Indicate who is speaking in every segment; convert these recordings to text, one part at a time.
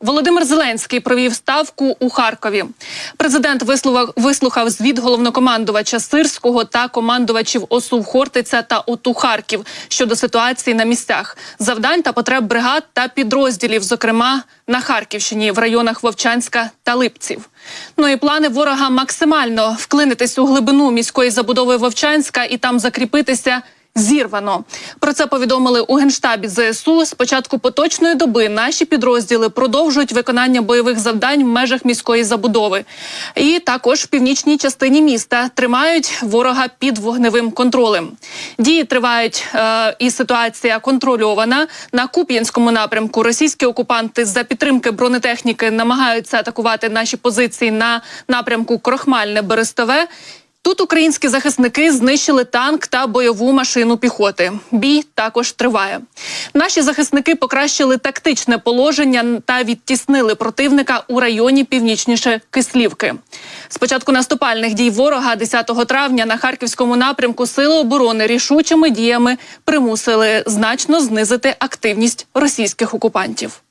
Speaker 1: Володимир Зеленський провів ставку у Харкові. Президент вислухав, вислухав звіт головнокомандувача Сирського та командувачів ОСУ Хортиця та ОТУ Харків щодо ситуації на місцях, завдань та потреб бригад та підрозділів, зокрема на Харківщині в районах Вовчанська та Липців. Ну і плани ворога максимально вклинитись у глибину міської забудови Вовчанська і там закріпитися. Зірвано про це повідомили у генштабі ЗСУ. З початку поточної доби наші підрозділи продовжують виконання бойових завдань в межах міської забудови, і також в північній частині міста тримають ворога під вогневим контролем. Дії тривають, е, і ситуація контрольована на Куп'янському напрямку. Російські окупанти за підтримки бронетехніки намагаються атакувати наші позиції на напрямку Крохмальне Берестове. Тут українські захисники знищили танк та бойову машину піхоти. Бій також триває. Наші захисники покращили тактичне положення та відтіснили противника у районі північніше Кислівки. З початку наступальних дій ворога 10 травня на харківському напрямку сили оборони рішучими діями примусили значно знизити активність російських окупантів.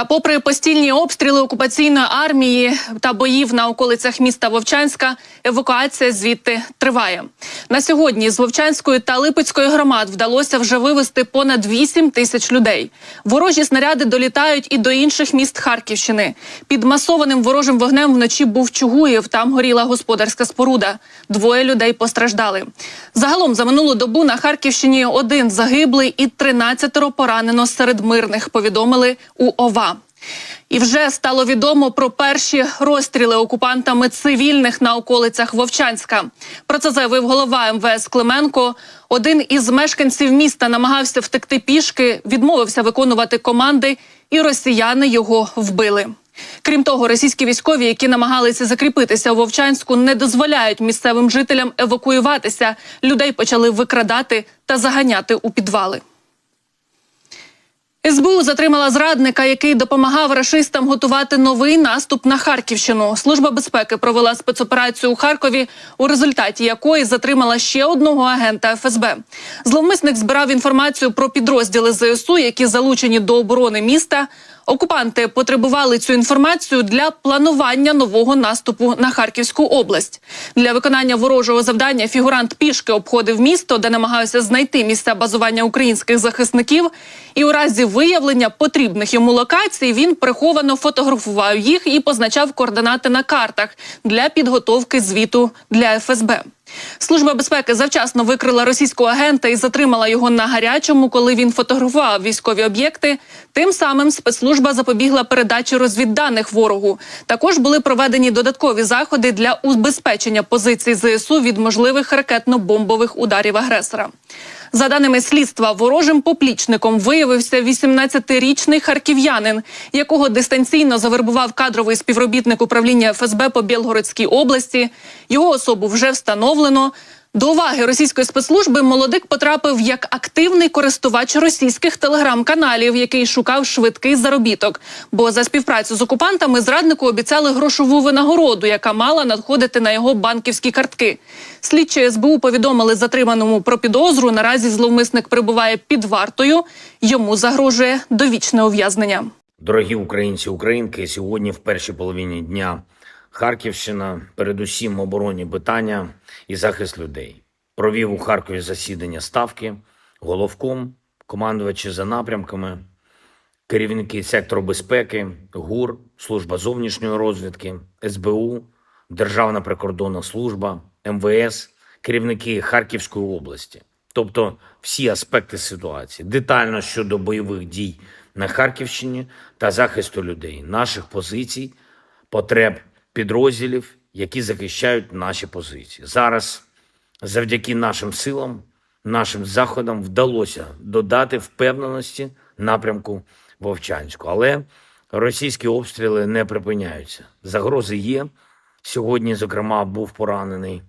Speaker 1: Та, попри постійні обстріли окупаційної армії та боїв на околицях міста Вовчанська, евакуація звідти триває. На сьогодні з Вовчанської та Липецької громад вдалося вже вивезти понад 8 тисяч людей. Ворожі снаряди долітають і до інших міст Харківщини. Під масованим ворожим вогнем вночі був Чугуїв. Там горіла господарська споруда. Двоє людей постраждали. Загалом за минулу добу на Харківщині один загиблий і 13 поранено серед мирних. Повідомили у ОВА. І вже стало відомо про перші розстріли окупантами цивільних на околицях Вовчанська. Про це заявив голова МВС Клименко. Один із мешканців міста намагався втекти пішки, відмовився виконувати команди, і росіяни його вбили. Крім того, російські військові, які намагалися закріпитися у Вовчанську, не дозволяють місцевим жителям евакуюватися. Людей почали викрадати та заганяти у підвали. СБУ затримала зрадника, який допомагав рашистам готувати новий наступ на Харківщину. Служба безпеки провела спецоперацію у Харкові, у результаті якої затримала ще одного агента ФСБ. Зловмисник збирав інформацію про підрозділи ЗСУ, які залучені до оборони міста. Окупанти потребували цю інформацію для планування нового наступу на Харківську область. Для виконання ворожого завдання фігурант пішки обходив місто, де намагався знайти місця базування українських захисників. І у разі виявлення потрібних йому локацій він приховано фотографував їх і позначав координати на картах для підготовки звіту для ФСБ. Служба безпеки завчасно викрила російського агента і затримала його на гарячому, коли він фотографував військові об'єкти. Тим самим спецслужба запобігла передачі розвідданих ворогу. Також були проведені додаткові заходи для убезпечення позицій ЗСУ від можливих ракетно-бомбових ударів агресора. За даними слідства, ворожим поплічником виявився 18-річний харків'янин, якого дистанційно завербував кадровий співробітник управління ФСБ по Білгородській області. Його особу вже встановлено. До уваги російської спецслужби молодик потрапив як активний користувач російських телеграм-каналів, який шукав швидкий заробіток. Бо за співпрацю з окупантами зраднику обіцяли грошову винагороду, яка мала надходити на його банківські картки. Слідчі СБУ повідомили затриманому про підозру. Наразі зловмисник перебуває під вартою. Йому загрожує довічне ув'язнення.
Speaker 2: Дорогі українці, українки, сьогодні в першій половині дня Харківщина, передусім оборонні питання і захист людей. Провів у Харкові засідання ставки, головком, командувачі за напрямками, керівники сектору безпеки, ГУР, служба зовнішньої розвідки, СБУ, Державна прикордонна служба, МВС, керівники Харківської області. Тобто всі аспекти ситуації, детально щодо бойових дій на Харківщині та захисту людей, наших позицій, потреб підрозділів, які захищають наші позиції. Зараз, завдяки нашим силам, нашим заходам вдалося додати впевненості напрямку Вовчанську. Але російські обстріли не припиняються. Загрози є. Сьогодні, зокрема, був поранений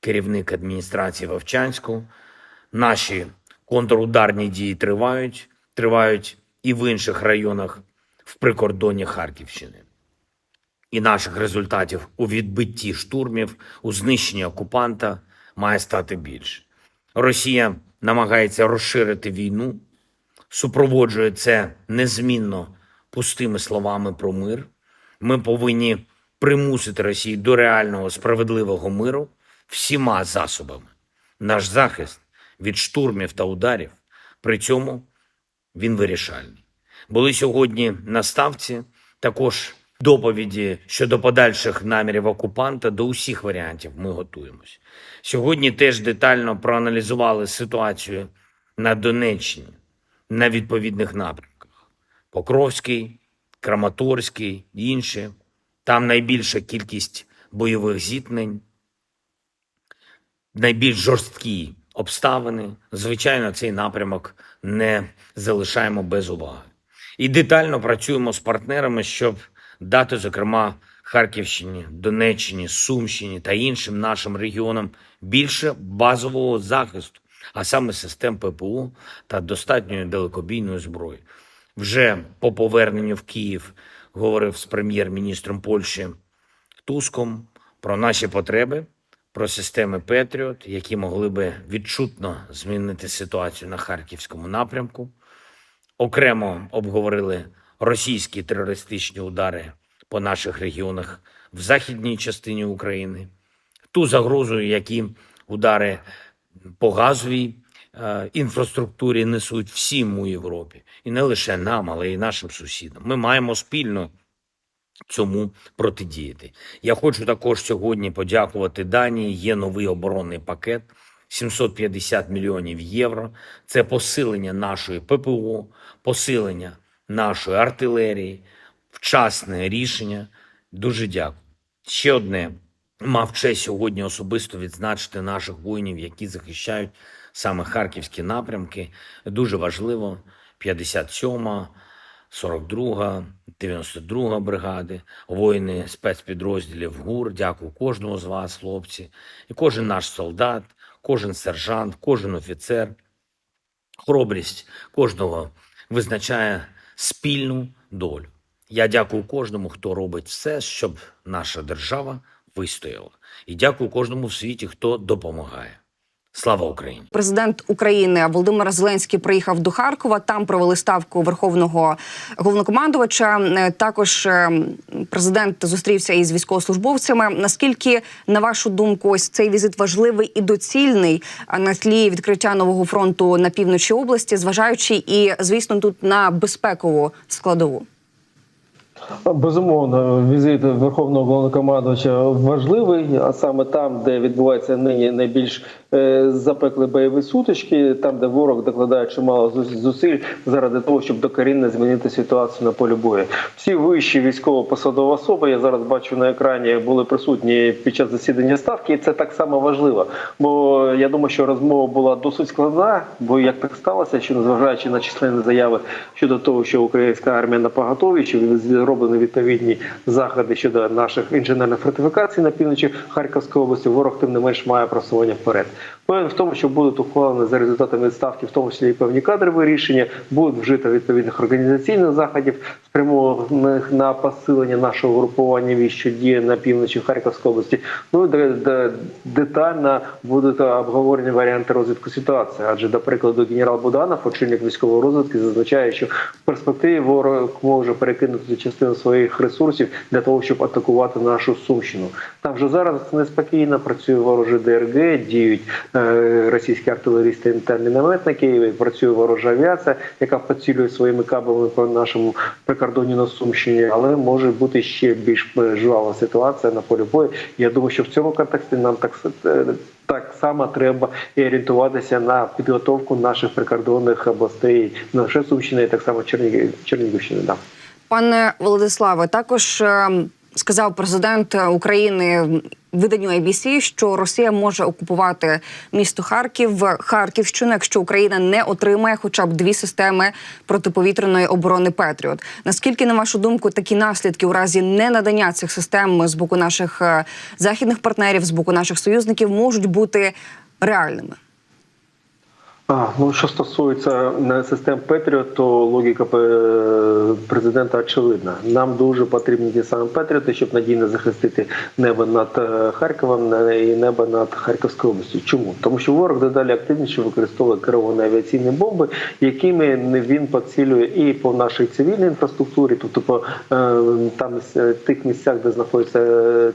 Speaker 2: керівник адміністрації Вовчанську. Наші контрударні дії тривають, тривають і в інших районах в прикордонні Харківщини. І наших результатів у відбитті штурмів, у знищенні окупанта має стати більше. Росія намагається розширити війну, супроводжує це незмінно пустими словами про мир. Ми повинні примусити Росію до реального справедливого миру всіма засобами. Наш захист від штурмів та ударів при цьому він вирішальний. Були сьогодні на ставці також доповіді щодо подальших намірів окупанта до усіх варіантів. Ми готуємось. Сьогодні теж детально проаналізували ситуацію на Донеччині на відповідних напрямках: Покровський, Краматорський і інші. Там найбільша кількість бойових зіткнень, найбільш жорсткі обставини. Звичайно, цей напрямок не залишаємо без уваги. І детально працюємо з партнерами, щоб дати, зокрема, Харківщині, Донеччині, Сумщині та іншим нашим регіонам більше базового захисту, а саме систем ППО та достатньої далекобійної зброї. Вже по поверненню в Київ говорив з прем'єр-міністром Польщі Туском про наші потреби, про системи Петріот, які могли би відчутно змінити ситуацію на харківському напрямку. Окремо обговорили російські терористичні удари по наших регіонах в західній частині України, ту загрозу, які удари по газовій е, інфраструктурі несуть всім у Європі, і не лише нам, але й нашим сусідам. Ми маємо спільно цьому протидіяти. Я хочу також сьогодні подякувати Данії. Є новий оборонний пакет 750 мільйонів євро. Це посилення нашої ППО, посилення нашої артилерії, вчасне рішення. Дуже дякую. Ще одне мав честь сьогодні особисто відзначити наших воїнів, які захищають саме харківські напрямки. Дуже важливо. 57-ма, 42-га, 92-га бригади, воїни спецпідрозділів ГУР. Дякую кожному з вас, хлопці, і кожен наш солдат, кожен сержант, кожен офіцер. Хоробрість кожного визначає спільну долю. Я дякую кожному, хто робить все, щоб наша держава вистояла. І дякую кожному в світі, хто допомагає. Слава Україні!
Speaker 3: Президент України Володимир Зеленський приїхав до Харкова. Там провели ставку верховного головнокомандувача. Е, Також е, президент зустрівся із військовослужбовцями. Наскільки, на вашу думку, ось цей візит важливий і доцільний а, на тлі відкриття нового фронту на півночі області, зважаючи і звісно тут на безпекову складову?
Speaker 4: Безумовно, візит Верховного головнокомандувача важливий, а саме там, де відбуваються нині найбільш запекли бойові сутички, там, де ворог докладає чимало зус- зусиль заради того, щоб докорінно змінити ситуацію на полі бою. Всі вищі військово-посадові особи, я зараз бачу на екрані, були присутні під час засідання ставки, і це так само важливо. Бо я думаю, що розмова була досить складна, бо як так сталося, що незважаючи на численні заяви щодо того, що українська армія на поготові, що зроблені відповідні заходи щодо наших інженерних фортифікацій на півночі Харківської області, ворог тим не менш має просування вперед. Певен в тому, що будуть ухвалені за результатами відставки, в тому числі і певні кадрові рішення, будуть вжито відповідних організаційних заходів, спрямованих на посилення нашого групування військ, що діє на півночі Харківської області. Ну де, де детально будуть обговорені варіанти розвитку ситуації. Адже, до прикладу, генерал Буданов, очільник військової розвитки, зазначає, що в перспективі ворог може перекинути частину своїх ресурсів для того, щоб атакувати нашу сумщину. Там вже зараз неспокійно працює ворожий ДРГ, діють російські артилерісти та мінометники, працює ворожа авіація, яка поцілює своїми кабами по нашому прикордонні на Сумщині, але може бути ще більш е, жвава ситуація на полі бою. Я думаю, що в цьому контексті нам так е, так само треба і орієнтуватися на підготовку наших прикордонних областей, не лише Сумщини, так само Чернігів, Чернігівщини. Да.
Speaker 3: Пане Владиславе, також е, сказав президент України виданню ABC, що Росія може окупувати місто Харків, Харківщину, якщо Україна не отримає хоча б дві системи протиповітряної оборони Петріот. Наскільки, на вашу думку, такі наслідки у разі ненадання цих систем з боку наших е, західних партнерів, з боку наших союзників, можуть бути реальними?
Speaker 4: А, ну що стосується е, систем Петріот, то логіка е, президента очевидна. Нам дуже потрібні ті самі Петріоти, щоб надійно захистити небо над е, Харковом і небо над Харківською областю. Чому? Тому що ворог дедалі активніше використовує керовані авіаційні бомби, якими він поцілює і по нашій цивільній інфраструктурі, тобто по там тих місцях, де знаходяться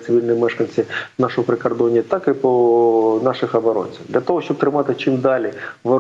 Speaker 4: цивільні мешканці нашого прикордоння, так і по наших оборонців. Для того, щоб тримати чим далі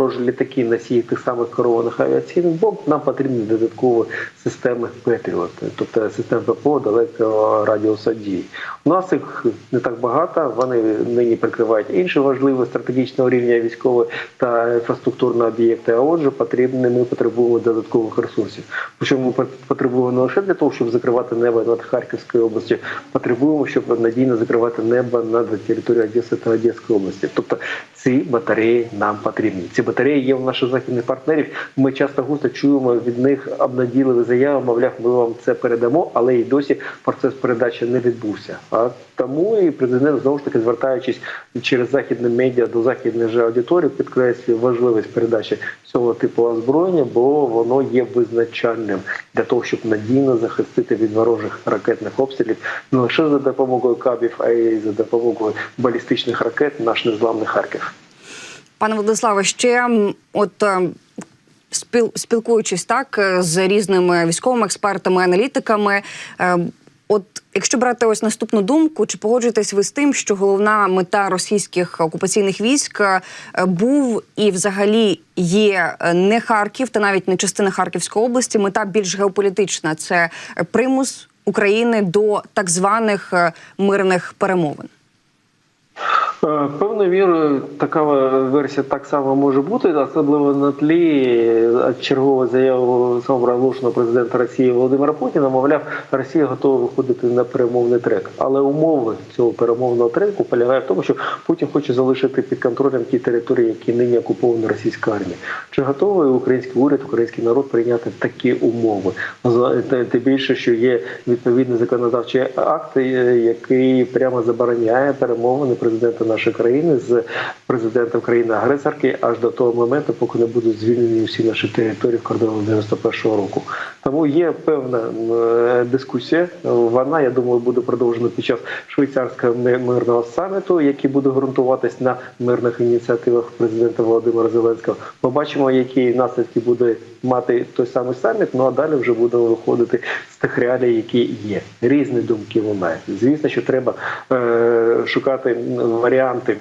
Speaker 4: ворожі літаки носії тих самих керованих авіаційних бомб, нам потрібні додаткові системи Петріот, тобто системи ППО далекого радіуса дії. У нас їх не так багато. Вони нині прикривають інші важливі стратегічного рівня військові та інфраструктурні об'єкти. А отже, потрібні ми потребуємо додаткових ресурсів. Причому ми потребуємо не лише для того, щоб закривати небо над Харківською областю, потребуємо, щоб надійно закривати небо над територією Одеси та Одеської області. Тобто ці батареї нам потрібні. Ці батареї є у наших західних партнерів. Ми часто густо чуємо від них обнадійливі заяви, мовляв, ми вам це передамо, але і досі процес передачі не відбувся. А тому і президент знову ж таки звертаючись через західне медіа до західних же аудиторій, підкреслює важливість передачі цього типу озброєння, бо воно є визначальним для того, щоб надійно захистити від ворожих ракетних обстрілів не лише за допомогою кабів, а й за допомогою балістичних ракет наш незламний Харків.
Speaker 3: Пане Владиславе, ще от е, спіл, спілкуючись так е, з різними військовими експертами, аналітиками. е, От якщо брати ось наступну думку, чи погоджуєтесь ви з тим, що головна мета російських окупаційних військ був і взагалі є не Харків та навіть не частина Харківської області, мета більш геополітична це примус України до так званих мирних перемовин?
Speaker 4: Е, Певною мірою така версія так само може бути, особливо на тлі е, чергової заяви самопроголошеного президента Росії Володимира Путіна. Мовляв, Росія готова виходити на перемовний трек. Але умови цього перемовного треку полягає в тому, що Путін хоче залишити під контролем ті території, які нині окуповані російська армія. Чи готовий український уряд, український народ прийняти такі умови? З- Тим більше, що є відповідний законодавчий акт, е, який прямо забороняє перемовини президента нашої країни з президентом країни-агресорки аж до того моменту, поки не будуть звільнені всі наші території в кордонах 91-го року. Тому є певна е, дискусія. Вона, я думаю, буде продовжена під час швейцарського мирного саміту, який буде ґрунтуватись на мирних ініціативах президента Володимира Зеленського. Побачимо, які наслідки буде мати той самий саміт. Ну а далі вже будемо виходити з тих реалій, які є. Різні думки лунають. Звісно, що треба е, шукати м, варіанти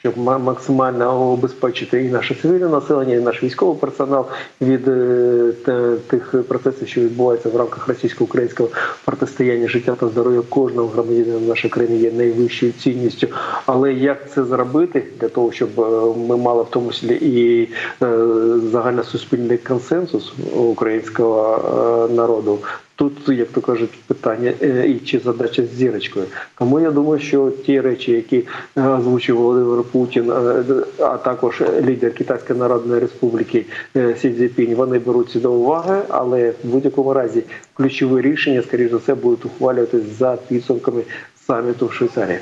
Speaker 4: щоб ма- максимально обезпечити і наше цивільне населення, і наш військовий персонал від е, тих процесів, що відбуваються в рамках російсько-українського протистояння життя та здоров'я кожного громадянина нашої країни є найвищою цінністю. Але як це зробити для того, щоб е, ми мали в тому числі і е, загальносуспільний консенсус українського народу? Тут, як то кажуть, питання е, і чи задача з зірочкою. Тому я думаю, що ті речі, які е, озвучив Володимир Путін, е, а також лідер Китайської Народної Республіки Сі Цзіпінь, вони беруться до уваги, але в будь-якому разі ключові рішення, скоріш за все, будуть ухвалюватися за підсумками саміту в Швейцарії.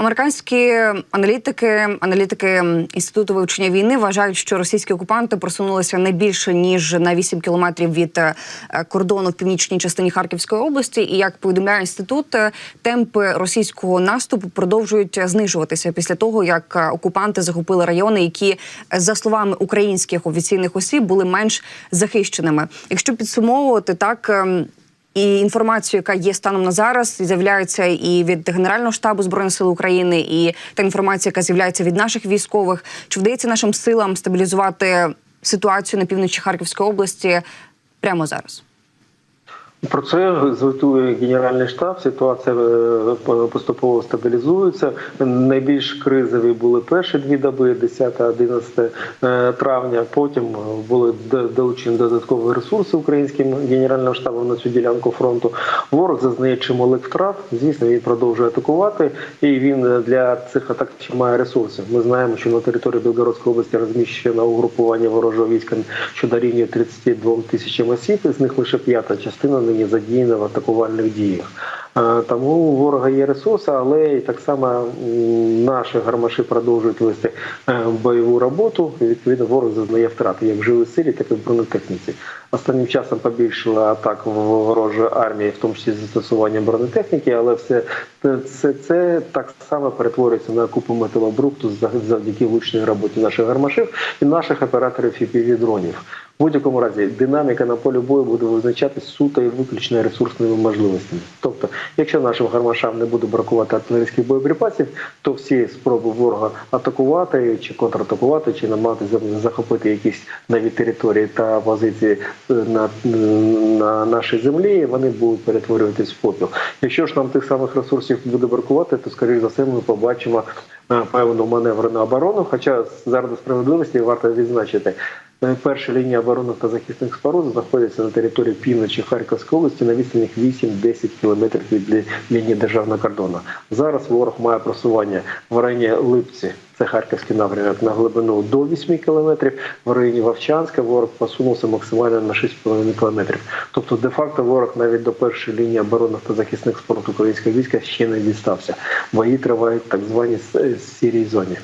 Speaker 3: Американські аналітики, аналітики інституту вивчення війни вважають, що російські окупанти просунулися не більше ніж на 8 кілометрів від е, кордону в північній частині Харківської області. І як повідомляє інститут, е, темпи російського наступу продовжують знижуватися після того, як е, окупанти захопили райони, які за словами українських офіційних осіб були менш захищеними. Якщо підсумовувати так. І інформацію, яка є станом на зараз, з'являється і від Генерального штабу збройних сил України, і та інформація, яка з'являється від наших військових, чи вдається нашим силам стабілізувати ситуацію на півночі Харківської області прямо зараз?
Speaker 4: Про це звітує Генеральний штаб. Ситуація е, поступово стабілізується. Найбільш кризові були перші дві доби, 10-11 е, травня. Потім були долучені додаткові ресурси українським генеральним штабом на цю ділянку фронту. Ворог зазнає чималих втрат. Звісно, він продовжує атакувати, і він е, для цих атак має ресурси. Ми знаємо, що на території Білгородської області розміщено угрупування ворожого війська, що дорівнює 32 тисячам осіб. З них лише п'ята частина нині задіяна в атакувальних діях. Е, Тому у ворога є ресурси, але і так само наші гармаші продовжують вести е, бойову роботу. І, відповідно, ворог зазнає втрати як в живій силі, так і в бронетехніці. Останнім часом побільшало атак ворожої армії, в тому числі з застосуванням бронетехніки, але все це, це, так само перетворюється на купу металобрухту зав- завдяки влучній роботі наших гармашів і наших операторів fpv дронів. В будь-якому разі динаміка на полі бою буде визначатись суто і виключно ресурсними можливостями. Тобто, якщо нашим гармашам не буде бракувати артилерійських боєприпасів, то всі спроби ворога атакувати чи контратакувати, чи намагатися захопити якісь нові території та позиції е, на, на нашій землі, вони будуть перетворюватись в попіл. Якщо ж нам тих самих ресурсів буде бракувати, то скоріш за все ми побачимо певну маневрену оборону. Хоча зараз справедливості варто відзначити. е, Перша лінія оборони та захисних споруд знаходиться на території півночі Харківської області на відстані 8-10 кілометрів від лінії державного кордону. Зараз ворог має просування в районі Липці, це харківський напрямок, на глибину до 8 кілометрів. В районі Вовчанська ворог посунувся максимально на 6,5 кілометрів. Тобто, де-факто ворог навіть до першої лінії оборони та захисних споруд українського війська ще не дістався. Бої тривають так званій сірій зоні.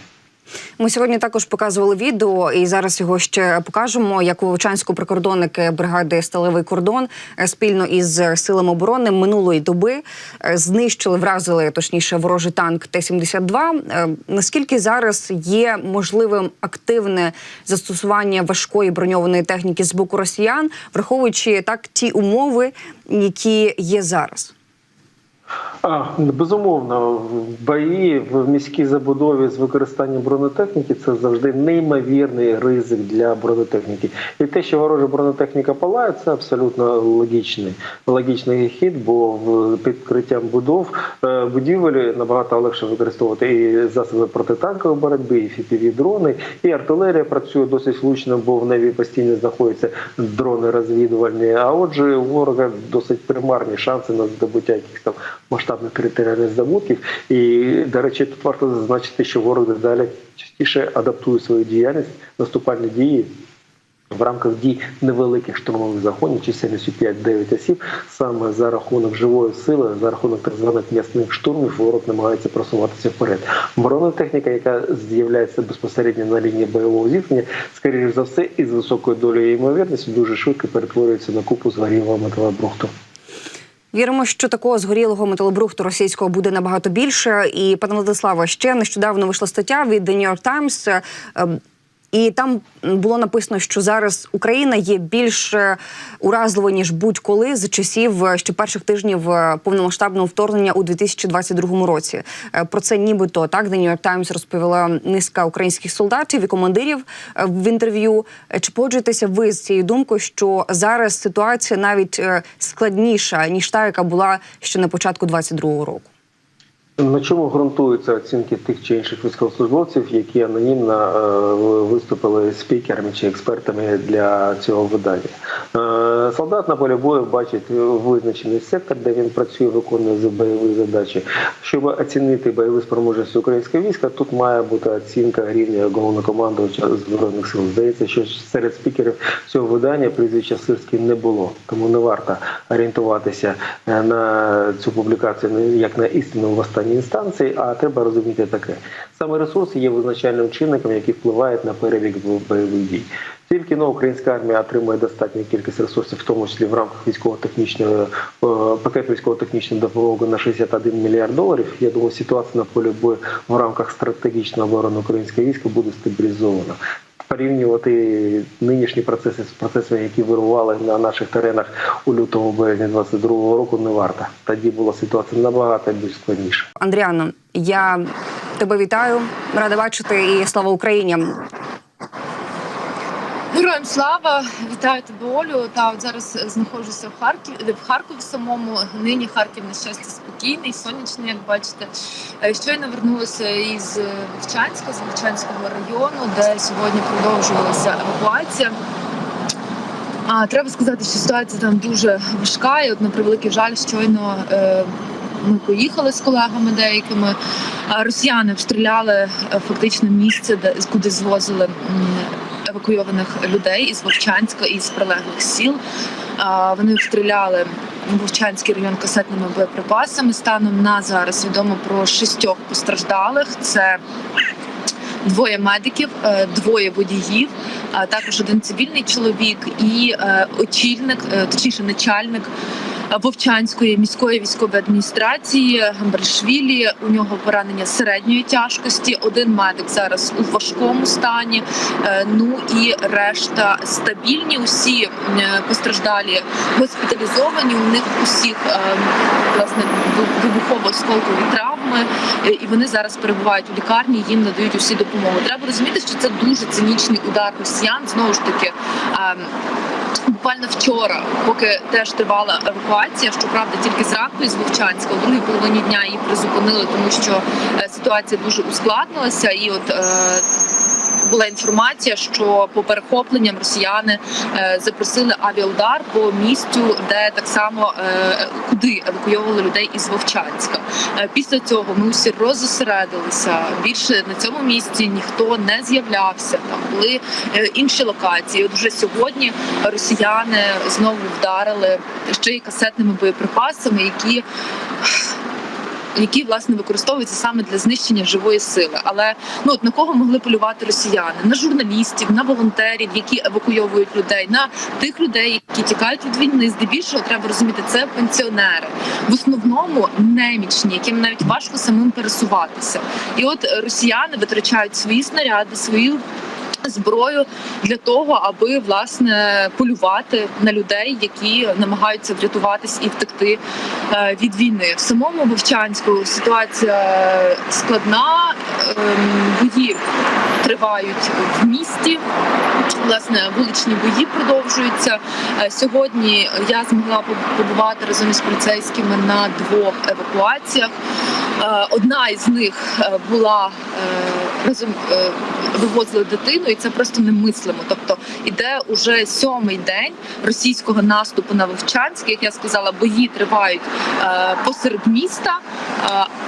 Speaker 3: Ми сьогодні також показували відео, і зараз його ще покажемо. Як у Вовчанську прикордонники бригади Сталевий кордон спільно із силами оборони минулої доби е, знищили, вразили точніше ворожий танк Т-72. Е, Наскільки зараз є можливим активне застосування важкої броньованої техніки з боку росіян, враховуючи так ті умови, які є зараз?
Speaker 4: А, безумовно, бої в міській забудові з використанням бронетехніки це завжди неймовірний ризик для бронетехніки. І те, що ворожа бронетехніка палає, це абсолютно логічний, логічний хід, бо в підкриттям будов е, будівель набагато легше використовувати і засоби протитанкової боротьби, і фітові дрони, і артилерія працює досить влучно, бо в небі постійно знаходяться дрони розвідувальні. А отже, у ворога досить примарні шанси на здобуття якихось там масштабних територіальних здобутків. І, до речі, тут варто зазначити, що ворог дедалі частіше адаптує свою діяльність, наступальні дії. В рамках дій невеликих штурмових загонів чисельністю 5-9 осіб саме за рахунок живої сили, за рахунок так званих м'ясних штурмів, ворог намагається просуватися вперед. Бронетехніка, яка з'являється безпосередньо на лінії бойового зіткнення, скоріш за все, із високою долею ймовірності дуже швидко перетворюється на купу згорілого металобрухту.
Speaker 3: Віримо, що такого згорілого металобрухту російського буде набагато більше. І пане Владиславе, ще нещодавно вийшла стаття від The New York Times, е, І там було написано, що зараз Україна є більш е, уразливою, ніж будь-коли з часів е, ще перших тижнів е, повномасштабного вторгнення у 2022 році. Про це нібито так The New York Times розповіла низка українських солдатів і командирів в інтерв'ю. Чи погоджуєтеся ви з цією думкою, що зараз ситуація навіть складніша ніж та, яка була ще на початку 2022 року?
Speaker 4: На чому ґрунтуються оцінки тих чи інших військовослужбовців, які анонімно е, виступили спікерами чи експертами для цього видання? Е, солдат на полі бою бачить визначений сектор, де він працює, виконує бойові задачі. Щоб оцінити бойові спроможності українського війська, тут має бути оцінка рівня головнокомандувача збройних сил. Здається, що серед спікерів цього видання прізвища Сирський не було, тому не варто орієнтуватися е, на цю публікацію як на істину в останній інстанції, а треба розуміти таке. Саме ресурси є визначальним чинником, який впливає на перебіг бойових дій. Тільки но українська армія отримує достатню кількість ресурсів, в тому числі в рамках військово-технічної е, пакету військово-технічної допомоги на 61 мільярд доларів. Я думаю, ситуація на полі бою в рамках стратегічної оборони українського війська буде стабілізована. Порівнювати нинішні процеси з процесами, які вирували на наших теренах у лютому березні 22 року, не варто. Тоді була ситуація набагато більш складніша.
Speaker 3: Андріано, я тебе вітаю, рада бачити і слава Україні.
Speaker 5: Героям слава, вітаю тебе, Олю. Та от зараз знаходжуся в Харків в Харкові самому. Нині Харків на щастя спокійний, сонячний, як бачите. Е, Щойно вернулася із Вовчанська, з Вовчанського району, де сьогодні продовжувалася евакуація. А треба сказати, що ситуація там дуже важка. І от на превеликий жаль, щойно е, ми поїхали з колегами деякими. А росіяни обстріляли е, фактично місце, де куди звозили евакуйованих людей із Вовчанська і з прилеглих сіл. Вони обстріляли Вовчанський район касетними боєприпасами. Станом на зараз відомо про шістьох постраждалих. Це Двоє медиків, е, двоє водіїв, а також один цивільний чоловік і е, очільник, е, точніше, начальник Вовчанської міської військової адміністрації Гамбаршвілі. У нього поранення середньої тяжкості. Один медик зараз у важкому стані. Е, Ну і решта стабільні. Усі е, постраждалі госпіталізовані. У них усіх е, власне вибухово-осколкові травми, і вони зараз перебувають у лікарні. Їм надають усі допомогу. Треба розуміти, що це дуже цинічний удар росіян. Знову ж таки. Буквально вчора, поки теж тривала евакуація, щоправда, тільки зранку із Вовчанська, у другій половині дня її призупинили, тому що е, ситуація дуже ускладнилася, і от е, була інформація, що по перехопленням росіяни е, запросили авіаудар по місцю, де так само е, куди евакуйовували людей із Вовчанська. Е, після цього ми всі розосередилися. Більше на цьому місці ніхто не з'являвся. Там були інші локації. От вже сьогодні росіяни знову вдарили ще й касетними боєприпасами, які які власне використовуються саме для знищення живої сили. Але ну от на кого могли полювати росіяни? На журналістів, на волонтерів, які евакуйовують людей, на тих людей, які тікають від війни. Здебільшого треба розуміти, це пенсіонери, в основному немічні, яким навіть важко самим пересуватися. І от росіяни витрачають свої снаряди, свою зброю для того, аби власне полювати на людей, які намагаються врятуватись і втекти е, від війни. В самому Вовчанську ситуація складна. ем, Бої тривають в місті. Власне, вуличні бої продовжуються. Е, Сьогодні я змогла побувати разом із поліцейськими на двох евакуаціях. Е, Одна із них е, була е, разом вивозили дитину, і це просто немислимо. Тобто іде уже сьомий день російського наступу на Вовчанськ. Як я сказала, бої тривають посеред міста.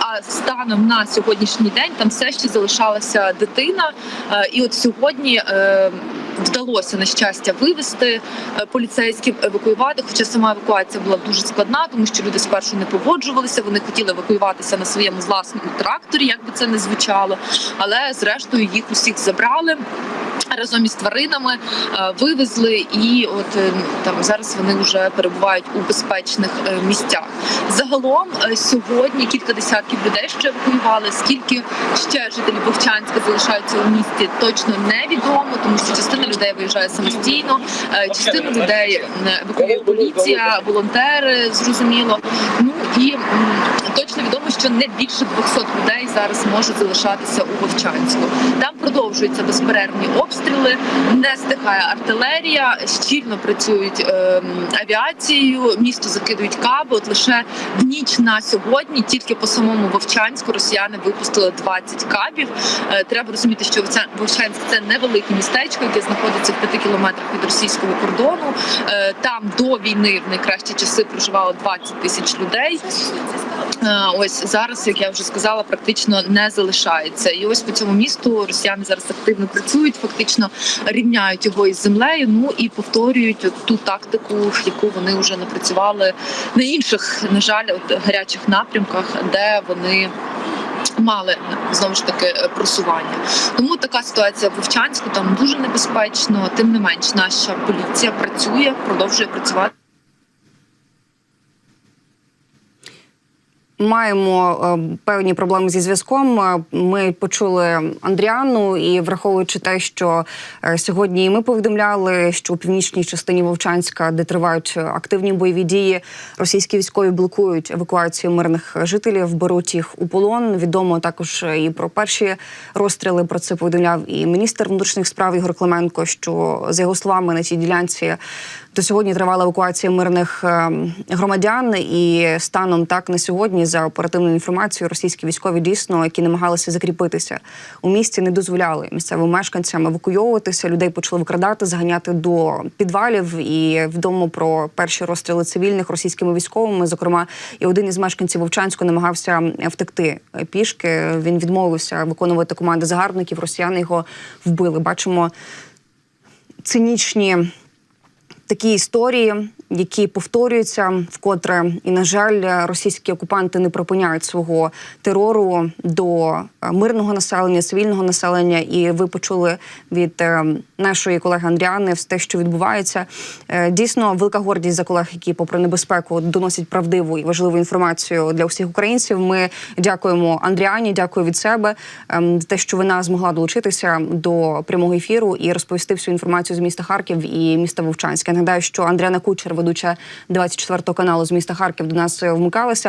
Speaker 5: А станом на сьогоднішній день там все ще залишалася дитина. І от сьогодні. Вдалося на щастя вивести е, поліцейським, евакуювати. Хоча сама евакуація була дуже складна, тому що люди спершу не погоджувалися. Вони хотіли евакуюватися на своєму власному тракторі, як би це не звучало. Але зрештою їх усіх забрали. Разом із тваринами е, вивезли, і от е, там зараз вони вже перебувають у безпечних місцях. Загалом сьогодні кілька десятків людей ще евакуювали. Скільки ще жителів Вовчанська залишаються у місті, точно невідомо, тому що частина людей виїжджає самостійно, е, частину людей е, евакуює поліція, волонтери, зрозуміло. Ну і точно відомо, що не більше 200 людей зараз можуть залишатися у Вовчанську. Там продовжуються безперервні обстріли, не стихає артилерія, щільно працюють ем, авіацією, місто закидують каби. От лише в ніч на сьогодні, тільки по самому Вовчанську, росіяни випустили 20 кабів. Е, Треба розуміти, що Вовчанськ це невелике містечко, яке знаходиться в 5 кілометрах від російського кордону. Е, Там до війни в найкращі часи проживало 20 тисяч людей. Е, Ось зараз, як я вже сказала, практично не залишається. І ось по цьому місту росіяни зараз активно працюють, фактично рівняють його із землею. Ну і повторюють ту тактику, яку вони вже напрацювали на інших, на жаль, от гарячих напрямках, де вони. Мали знову ж таки просування, тому така ситуація в Вовчанську там дуже небезпечно. Тим не менш, наша поліція працює, продовжує працювати.
Speaker 3: Маємо е, певні проблеми зі зв'язком. Е, Ми почули Андріану, і враховуючи те, що е, сьогодні ми повідомляли, що у північній частині Вовчанська, де тривають активні бойові дії, російські військові блокують евакуацію мирних жителів, беруть їх у полон. Відомо також і про перші розстріли. Про це повідомляв і міністр внутрішніх справ Ігор Клименко. Що за його словами на цій ділянці до сьогодні тривала евакуація мирних е, громадян, і станом так на сьогодні, за оперативною інформацією, російські військові дійсно, які намагалися закріпитися у місті, не дозволяли місцевим мешканцям евакуйовуватися. Людей почали викрадати, заганяти до підвалів. І відомо про перші розстріли цивільних російськими військовими. Зокрема, і один із мешканців Вовчанську намагався втекти пішки. Він відмовився виконувати команди загарбників. Росіяни його вбили. Бачимо цинічні такі історії які повторюються вкотре. І на жаль, російські окупанти не припиняють свого терору до е, мирного населення, цивільного населення. І ви почули від е, нашої колеги Андріани те, що відбувається. Е, Дійсно, велика гордість за колег, які, попри небезпеку, доносять правдиву і важливу інформацію для всіх українців. Ми дякуємо Андріані. Дякую від себе ем, за те, що вона змогла долучитися до прямого ефіру і розповісти всю інформацію з міста Харків і міста Вовчанське. Нагадаю, що Андріана Кучер, ведуча 24 каналу з міста Харків, до нас е, вмикалася.